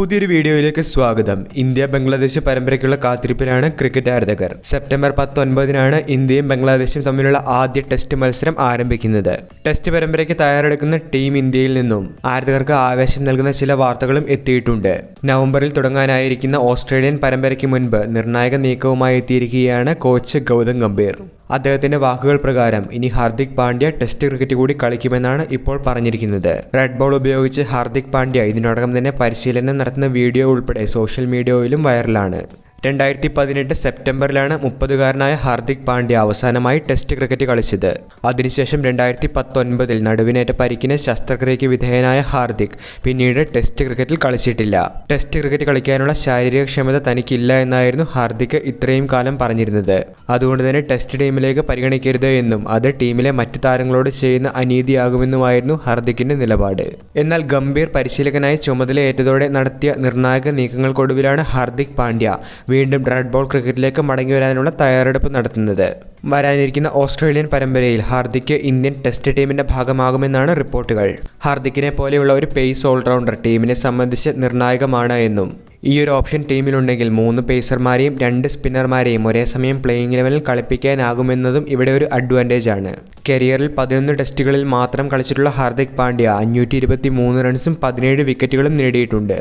പുതിയൊരു വീഡിയോയിലേക്ക് സ്വാഗതം. ഇന്ത്യ ബംഗ്ലാദേശ് പരമ്പരയ്ക്കുള്ള കാത്തിരിപ്പിലാണ് ക്രിക്കറ്റ് ആരാധകർ. സെപ്റ്റംബർ പത്തൊൻപതിനാണ് ഇന്ത്യയും ബംഗ്ലാദേശും തമ്മിലുള്ള ആദ്യ ടെസ്റ്റ് മത്സരം ആരംഭിക്കുന്നത്. ടെസ്റ്റ് പരമ്പരയ്ക്ക് തയ്യാറെടുക്കുന്ന ടീം ഇന്ത്യയിൽ നിന്നും ആരാധകർക്ക് ആവേശം നൽകുന്ന ചില വാർത്തകളും എത്തിയിട്ടുണ്ട്. നവംബറിൽ തുടങ്ങാനായിരിക്കുന്ന ഓസ്ട്രേലിയൻ പരമ്പരയ്ക്ക് മുൻപ് നിർണായക നീക്കവുമായി എത്തിയിരിക്കുകയാണ് കോച്ച് ഗൗതം ഗംഭീർ. അദ്ദേഹത്തിന്റെ വാക്കുകൾ പ്രകാരം ഇനി ഹാർദിക് പാണ്ഡ്യ ടെസ്റ്റ് ക്രിക്കറ്റ് കൂടി കളിക്കുമെന്നാണ് ഇപ്പോൾ പറഞ്ഞിരിക്കുന്നത്. റെഡ് ബോൾ ഉപയോഗിച്ച് ഹാർദിക് പാണ്ഡ്യ ഇതിനോടകം തന്നെ പരിശീലനം നടത്തുന്ന വീഡിയോ ഉൾപ്പെടെ സോഷ്യൽ മീഡിയയിലും വൈറലാണ് രണ്ടായിരത്തി പതിനെട്ട് സെപ്റ്റംബറിലാണ് മുപ്പതുകാരനായ ഹാർദിക് പാണ്ഡ്യ അവസാനമായി ടെസ്റ്റ് ക്രിക്കറ്റ് കളിച്ചത്. അതിനുശേഷം രണ്ടായിരത്തി പത്തൊൻപതിൽ നടുവിനേറ്റ പരിക്കിന് ശസ്ത്രക്രിയയ്ക്ക് വിധേയനായ ഹാർദിക് പിന്നീട് ടെസ്റ്റ് ക്രിക്കറ്റിൽ കളിച്ചിട്ടില്ല. ടെസ്റ്റ് ക്രിക്കറ്റ് കളിക്കാനുള്ള ശാരീരിക ക്ഷമത തനിക്കില്ല എന്നായിരുന്നു ഹാർദിക് ഇത്രയും കാലം പറഞ്ഞിരുന്നത്. അതുകൊണ്ട് തന്നെ ടെസ്റ്റ് ടീമിലേക്ക് പരിഗണിക്കരുത് എന്നും അത് ടീമിലെ മറ്റു താരങ്ങളോട് ചെയ്യുന്ന അനീതിയാകുമെന്നുമായിരുന്നു ഹാർദിക്കിന്റെ നിലപാട്. എന്നാൽ ഗംഭീർ പരിശീലകനായി ചുമതലയേറ്റതോടെ നടത്തിയ നിർണായക നീക്കങ്ങൾക്കൊടുവിലാണ് ഹാർദിക് പാണ്ഡ്യ വീണ്ടും റെഡ് ബോൾ ക്രിക്കറ്റിലേക്ക് മടങ്ങി വരാനുള്ള തയ്യാറെടുപ്പ് നടത്തുന്നത്. വരാനിരിക്കുന്ന ഓസ്ട്രേലിയൻ പരമ്പരയിൽ ഹാർദിക്ക് ഇന്ത്യൻ ടെസ്റ്റ് ടീമിന്റെ ഭാഗമാകുമെന്നാണ് റിപ്പോർട്ടുകൾ. ഹാർദിക്കിനെ പോലെയുള്ള ഒരു പേസ് ഓൾറൗണ്ടർ ടീമിനെ സംബന്ധിച്ച് നിർണായകമാണ് എന്നും ഈ ഒരു ഓപ്ഷൻ ടീമിലുണ്ടെങ്കിൽ മൂന്ന് പേസർമാരെയും രണ്ട് സ്പിന്നർമാരെയും ഒരേ സമയം പ്ലേയിങ് ലെവലിൽ കളിപ്പിക്കാനാകുമെന്നതും ഇവിടെ ഒരു അഡ്വാന്റേജ് ആണ്. കരിയറിൽ പതിനൊന്ന് ടെസ്റ്റുകളിൽ മാത്രം കളിച്ചിട്ടുള്ള ഹാർദിക് പാണ്ഡ്യ അഞ്ഞൂറ്റി റൺസും പതിനേഴ് വിക്കറ്റുകളും നേടിയിട്ടുണ്ട്.